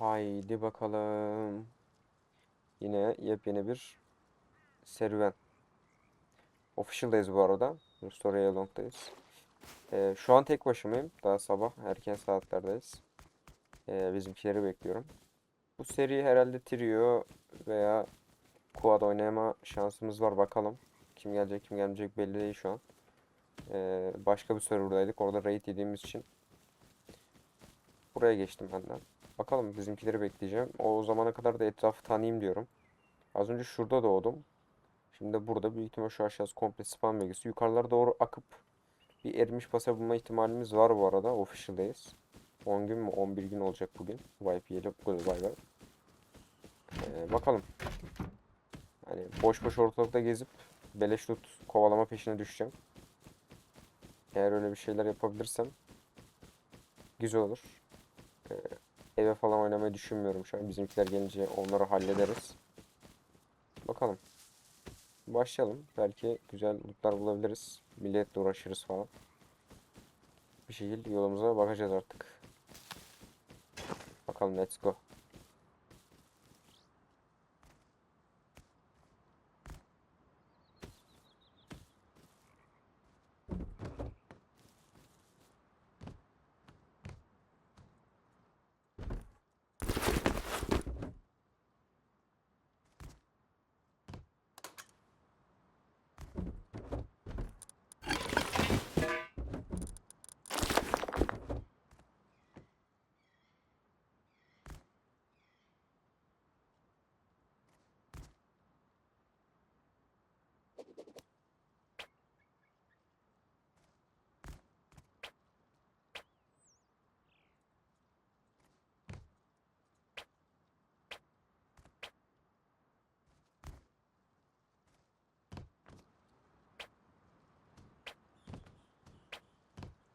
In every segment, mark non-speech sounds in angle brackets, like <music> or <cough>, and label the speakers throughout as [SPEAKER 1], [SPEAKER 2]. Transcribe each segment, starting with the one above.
[SPEAKER 1] Haydi bakalım. Yine yepyeni bir serüven. Official'dayız bu arada. Story Along'dayız. Ee, şu an tek başımayım. Daha sabah erken saatlerdeyiz. Ee, bizimkileri bekliyorum. Bu seri herhalde trio veya quad oynayama şansımız var. Bakalım. Kim gelecek kim gelmeyecek belli değil şu an. Ee, başka bir serverdaydık. Orada raid yediğimiz için buraya geçtim benden. Bakalım bizimkileri bekleyeceğim. O zamana kadar da etrafı tanıyayım diyorum. Az önce şurada doğdum. Şimdi de burada büyük ihtimal şu aşağısı komple spam bölgesi. Yukarılara doğru akıp bir erimiş pasa bulma ihtimalimiz var bu arada. Official'dayız. 10 gün mü 11 gün olacak bugün. Yiyelim. Bay bay. Ee, bakalım. Hani boş boş ortalıkta gezip beleş loot kovalama peşine düşeceğim. Eğer öyle bir şeyler yapabilirsem güzel olur. Ee, eve falan oynamayı düşünmüyorum şu an. Bizimkiler gelince onları hallederiz. Bakalım. Başlayalım. Belki güzel lootlar bulabiliriz. Milletle uğraşırız falan. Bir şekilde yolumuza bakacağız artık. Bakalım let's go.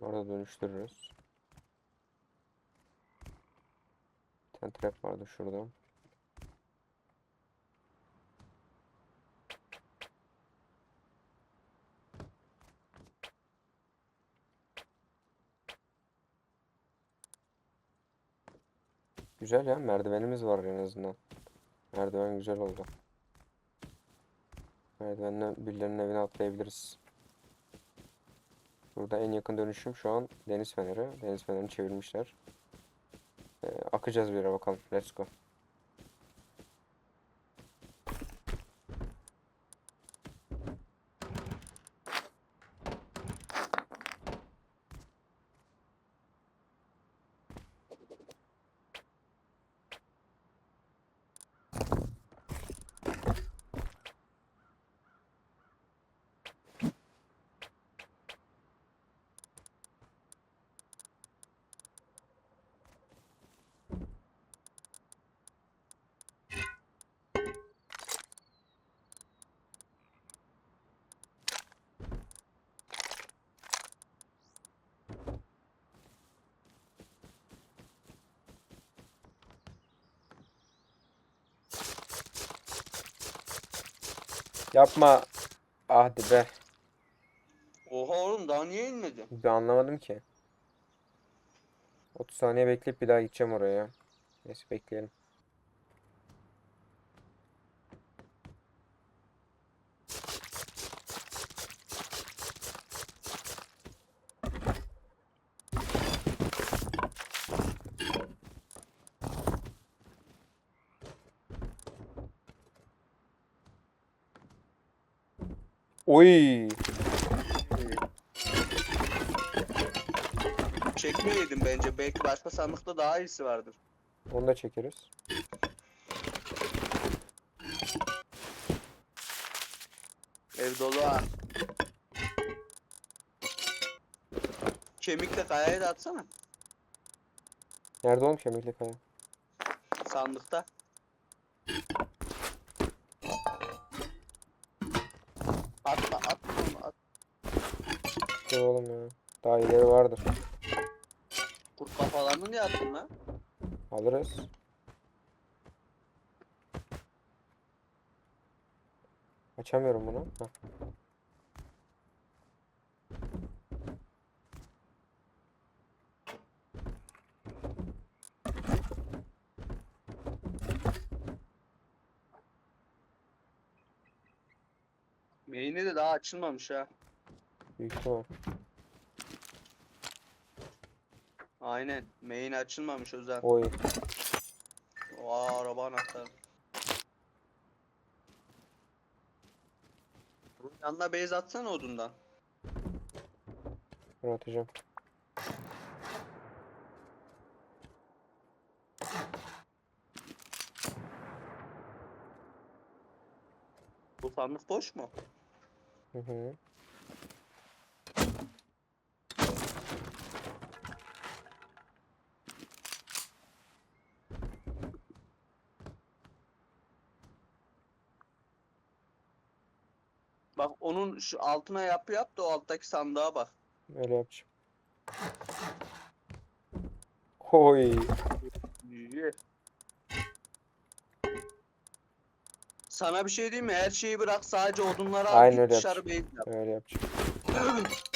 [SPEAKER 1] Orada dönüştürürüz. Bir tane trap vardı şurada. Güzel ya merdivenimiz var en azından. Merdiven güzel oldu. Merdivenle birilerinin evine atlayabiliriz. Burada en yakın dönüşüm şu an deniz feneri. Deniz fenerini çevirmişler. Ee, akacağız bir yere bakalım. Let's go. Yapma. Hadi be.
[SPEAKER 2] Oha oğlum daha niye inmedi?
[SPEAKER 1] Bir anlamadım ki. 30 saniye bekleyip bir daha gideceğim oraya. Neyse bekleyelim. Oy!
[SPEAKER 2] Çekmeyeydin bence. Belki başka sandıkta daha iyisi vardır.
[SPEAKER 1] Onu da çekeriz.
[SPEAKER 2] Ev dolu ha. Kemikle kayayı da atsana.
[SPEAKER 1] Nerede oğlum kemikli kaya?
[SPEAKER 2] Sandıkta.
[SPEAKER 1] dur oğlum ya. Daha ileri vardır.
[SPEAKER 2] Kurt kafalarını niye attın lan?
[SPEAKER 1] Alırız. Açamıyorum bunu. Heh.
[SPEAKER 2] Meyni de daha açılmamış ha.
[SPEAKER 1] Büyük ihtimal.
[SPEAKER 2] Aynen. Main açılmamış özel.
[SPEAKER 1] Oy.
[SPEAKER 2] Aa araba anahtarı. Yanına base atsana odundan.
[SPEAKER 1] Dur atacağım.
[SPEAKER 2] Bu sandık boş mu?
[SPEAKER 1] Hı hı.
[SPEAKER 2] Bak onun şu altına yapı yap da o alttaki sandığa bak.
[SPEAKER 1] Öyle yapacağım. Oy.
[SPEAKER 2] Sana bir şey diyeyim mi? Her şeyi bırak sadece odunları al
[SPEAKER 1] Aynen
[SPEAKER 2] git
[SPEAKER 1] öyle
[SPEAKER 2] dışarı base yap.
[SPEAKER 1] Öyle yapacağım. <clears throat>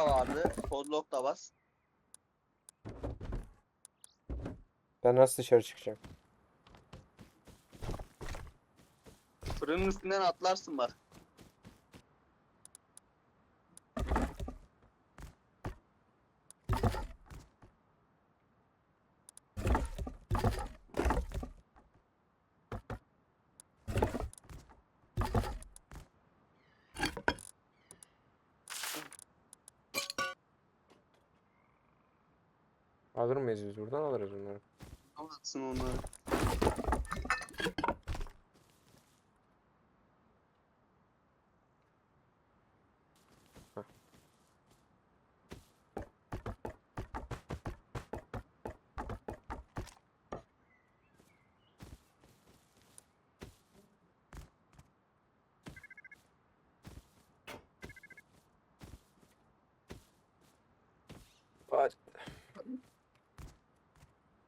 [SPEAKER 2] da vardı. Podlock da bas.
[SPEAKER 1] Ben nasıl dışarı çıkacağım?
[SPEAKER 2] Fırının üstünden atlarsın bak.
[SPEAKER 1] Alır mıyız biz buradan? Alırız bunları.
[SPEAKER 2] Alırsın onları.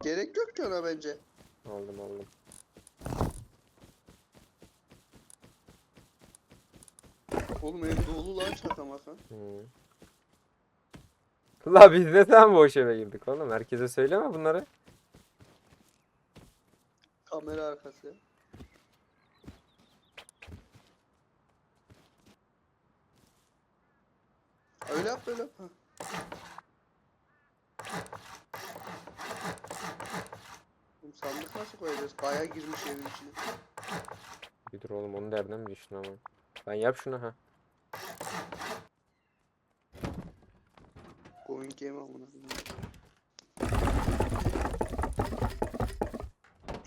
[SPEAKER 2] Gerek yok ki ona bence.
[SPEAKER 1] Aldım aldım.
[SPEAKER 2] Oğlum ev dolu lan şaka maka.
[SPEAKER 1] Hı. La biz de tam boş eve girdik oğlum. Herkese söyleme bunları.
[SPEAKER 2] Kamera arkası. Öyle yap böyle yap. Sandık nasıl koyacağız? Kaya girmiş evin içine.
[SPEAKER 1] Bir dur oğlum onu mi düştün ama. Ben yap şunu ha.
[SPEAKER 2] Going game amına.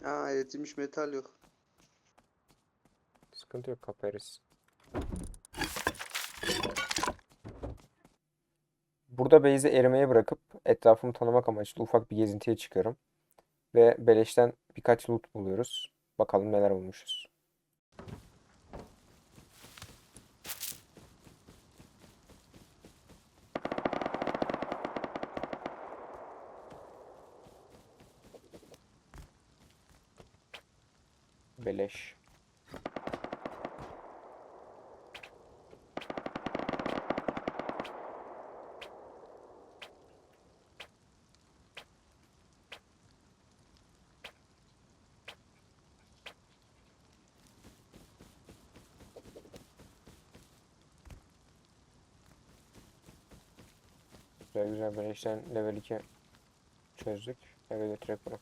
[SPEAKER 2] Aa eritilmiş metal yok.
[SPEAKER 1] Sıkıntı yok kaparız. Burada base'i erimeye bırakıp etrafımı tanımak amaçlı ufak bir gezintiye çıkıyorum. Ve beleşten birkaç loot buluyoruz. Bakalım neler bulmuşuz. Beleş. Güzel güzel beleşten level 2 çözdük. Eve götürek bunu.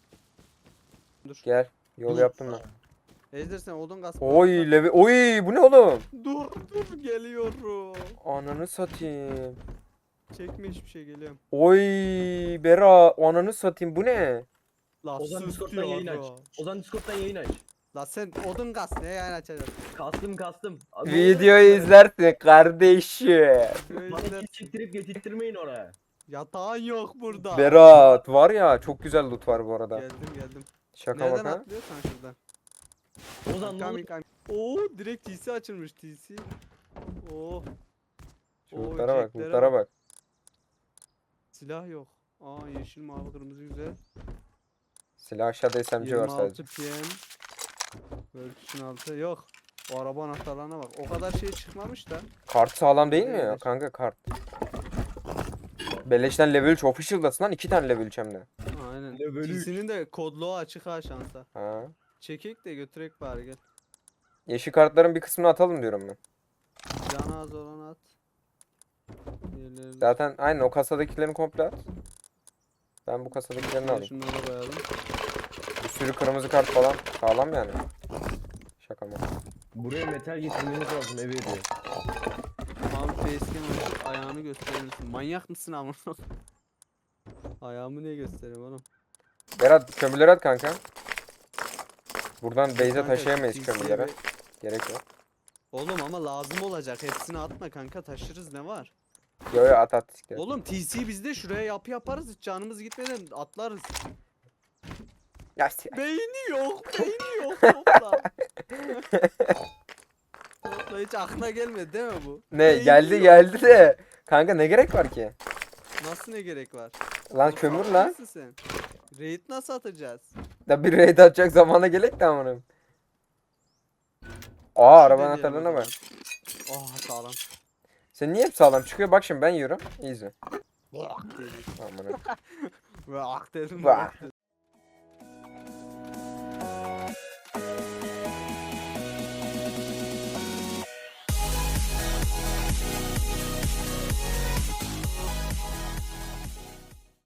[SPEAKER 3] Dur.
[SPEAKER 1] Gel. Yol yaptım ben.
[SPEAKER 3] Ejder sen odun kas.
[SPEAKER 1] Oy level. Oy bu ne oğlum?
[SPEAKER 3] Dur dur geliyorum.
[SPEAKER 1] Ananı satayım.
[SPEAKER 3] Çekme hiçbir şey geliyorum.
[SPEAKER 1] Oy Bera ananı satayım bu ne?
[SPEAKER 3] La
[SPEAKER 4] Ozan
[SPEAKER 3] sus
[SPEAKER 4] Discord'dan yayın aç.
[SPEAKER 3] diyorum.
[SPEAKER 4] Ozan Discord'dan yayın aç.
[SPEAKER 3] La sen odun kas ne yayın açacaksın?
[SPEAKER 4] Kastım kastım. Abi,
[SPEAKER 1] Videoyu izlersin kardeşim.
[SPEAKER 4] Bana
[SPEAKER 3] Ejder,
[SPEAKER 4] çektirip getirttirmeyin oraya.
[SPEAKER 3] Yatağın yok burada.
[SPEAKER 1] Berat var ya çok güzel loot var bu arada.
[SPEAKER 3] Geldim geldim.
[SPEAKER 1] Şaka
[SPEAKER 3] Nereden
[SPEAKER 1] maka.
[SPEAKER 3] atlıyorsan şuradan.
[SPEAKER 4] Ozan ne olur?
[SPEAKER 3] coming. Oo direkt TC açılmış TC. Oo
[SPEAKER 1] Şu
[SPEAKER 3] Oo,
[SPEAKER 1] lootlara bak
[SPEAKER 3] keyiflere
[SPEAKER 1] lootlara
[SPEAKER 3] bak. silah yok. Aa yeşil mavi kırmızı güzel.
[SPEAKER 1] Silah aşağıda SMG var
[SPEAKER 3] 26
[SPEAKER 1] sadece.
[SPEAKER 3] PM. Vertition 6 yok. O araba anahtarlarına bak. O kadar şey çıkmamış da.
[SPEAKER 1] Kart sağlam değil mi?
[SPEAKER 3] Değildir.
[SPEAKER 1] Kanka kart. Beleşten level 3 official'dasın lan. 2 tane level 3 hem de.
[SPEAKER 3] Aynen.
[SPEAKER 4] Level üç.
[SPEAKER 3] İkisinin de kodluğu açık ha şansa.
[SPEAKER 1] Ha.
[SPEAKER 3] Çekek de götürek bari gel.
[SPEAKER 1] Yeşil kartların bir kısmını atalım diyorum ben.
[SPEAKER 3] Canı az olan at. Diğerleri-
[SPEAKER 1] Zaten aynen o kasadakilerini komple at. Ben bu kasadakilerini alayım.
[SPEAKER 3] Şunları koyalım.
[SPEAKER 1] Bir sürü kırmızı kart falan sağlam yani. Şaka mı?
[SPEAKER 4] Buraya metal getirmeniz lazım eve diyor.
[SPEAKER 3] Abi facecam ayağını gösterir misin? Manyak mısın ama? Ayağımı niye göstereyim oğlum?
[SPEAKER 1] Berat kömürleri at kanka. Buradan base'e
[SPEAKER 3] Kanka,
[SPEAKER 1] taşıyamayız
[SPEAKER 3] TC'ye
[SPEAKER 1] kömürleri.
[SPEAKER 3] bir-
[SPEAKER 1] Gerek yok.
[SPEAKER 3] Oğlum ama lazım olacak. Hepsini atma kanka taşırız ne var?
[SPEAKER 1] Yo yo at at. Gel.
[SPEAKER 3] Oğlum TC bizde şuraya yapı yaparız hiç canımız gitmeden atlarız.
[SPEAKER 1] Ya s-
[SPEAKER 3] Beyni yok, <laughs> beyni yok topla. topla <laughs> hiç aklına gelmedi değil mi bu?
[SPEAKER 1] Ne
[SPEAKER 3] Beyni
[SPEAKER 1] geldi
[SPEAKER 3] yok.
[SPEAKER 1] geldi de. Kanka ne gerek var ki?
[SPEAKER 3] Nasıl ne gerek var?
[SPEAKER 1] Lan
[SPEAKER 3] Oğlum
[SPEAKER 1] kömür lan.
[SPEAKER 3] mısın sen? Raid nasıl atacağız?
[SPEAKER 1] Da bir raid atacak zamana gerek de amına. Aa
[SPEAKER 3] Şu
[SPEAKER 1] arabanın
[SPEAKER 3] deneyelim
[SPEAKER 1] anahtarlarına bak.
[SPEAKER 3] zaman. Oh sağlam.
[SPEAKER 1] Sen niye hep sağlam çıkıyor? Bak şimdi ben yiyorum.
[SPEAKER 3] Dedi.
[SPEAKER 1] Amına. <laughs>
[SPEAKER 3] Ve ak dedim.
[SPEAKER 1] Vah.
[SPEAKER 3] bak dedim.